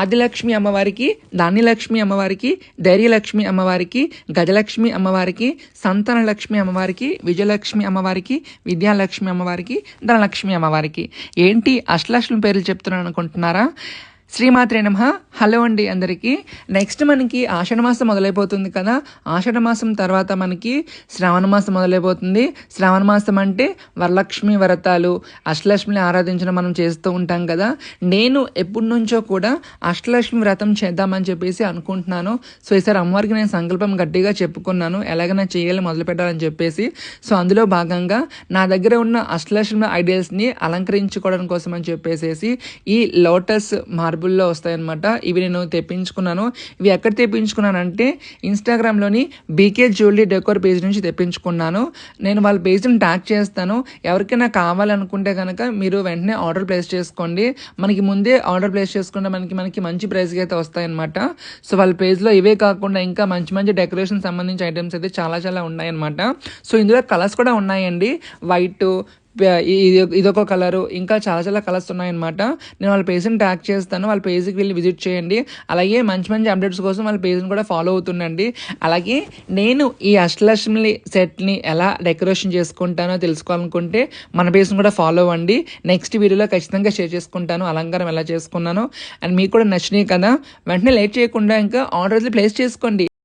ఆదిలక్ష్మి అమ్మవారికి ధాన్యలక్ష్మి అమ్మవారికి ధైర్యలక్ష్మి అమ్మవారికి గజలక్ష్మి అమ్మవారికి సంతానలక్ష్మి అమ్మవారికి విజయలక్ష్మి అమ్మవారికి విద్యాలక్ష్మి అమ్మవారికి ధనలక్ష్మి అమ్మవారికి. ఏంటి అష్టలక్ష్మి పేర్లు చెప్తున్నాను అనుకుంటున్నారా? శ్రీమాత్రే నమ. హలో అండి అందరికీ. నెక్స్ట్ మనకి ఆషాఢ మాసం మొదలైపోతుంది కదా. ఆషాఢ మాసం తర్వాత మనకి శ్రావణ మాసం మొదలైపోతుంది. శ్రావణ మాసం అంటే వరలక్ష్మి వ్రతాలు అష్టలక్ష్మిని ఆరాధించడం మనం చేస్తూ ఉంటాం కదా. నేను ఎప్పటి నుంచో కూడా అష్టలక్ష్మి వ్రతం చేద్దామని చెప్పేసి అనుకుంటున్నాను. సో ఈసారి అమ్మవారికి నేను సంకల్పం గట్టిగా చెప్పుకున్నాను. ఎలాగైనా చేయాలి మొదలు పెట్టాలని చెప్పేసి. సో అందులో భాగంగా నా దగ్గర ఉన్న అష్టలక్ష్మి ఐడియల్స్ని అలంకరించుకోవడం కోసం అని చెప్పేసి ఈ లోటస్ మార్బుల్లో వస్తాయన్నమాట. ఈ ఇవి నేను తెప్పించుకున్నాను. ఇవి ఎక్కడ తెప్పించుకున్నానంటే ఇన్స్టాగ్రామ్లోని బీకే జ్యువెలరీ డెకోర్ పేజ్ నుంచి తెప్పించుకున్నాను. నేను వాళ్ళ పేజ్ని ట్యాగ్ చేస్తాను. ఎవరికైనా కావాలనుకుంటే కనుక మీరు వెంటనే ఆర్డర్ ప్లేస్ చేసుకోండి. మనకి ముందే ఆర్డర్ ప్లేస్ చేసుకుంటే మనకి మనకి మంచి ప్రైస్కి అయితే వస్తాయన్నమాట. సో వాళ్ళ పేజ్లో ఇవే కాకుండా ఇంకా మంచి మంచి డెకరేషన్ సంబంధించి ఐటమ్స్ అయితే చాలా చాలా ఉన్నాయన్నమాట. సో ఇందులో కలర్స్ కూడా ఉన్నాయండి. వైట్ ఇదొక కలరు. ఇంకా చాలా చాలా కలర్స్ ఉన్నాయన్నమాట. నేను వాళ్ళ పేజ్ని ట్యాగ్ చేస్తాను. వాళ్ళ పేజ్కి వెళ్ళి విజిట్ చేయండి. అలాగే మంచి మంచి అప్డేట్స్ కోసం వాళ్ళ పేజ్ని కూడా ఫాలో అవుతుండండి. అలాగే నేను ఈ అష్టలక్ష్మి సెట్ని ఎలా డెకరేషన్ చేసుకుంటానో తెలుసుకోవాలనుకుంటే మన పేజ్ని కూడా ఫాలో అవ్వండి. నెక్స్ట్ వీడియోలో ఖచ్చితంగా షేర్ చేసుకుంటాను. అలంకారం ఎలా చేసుకున్నాను. అండ్ మీకు కూడా నచ్చినాయి కదా. వెంటనే లేట్ చేయకుండా ఇంకా ఆర్డర్ ప్లేస్ చేసుకోండి.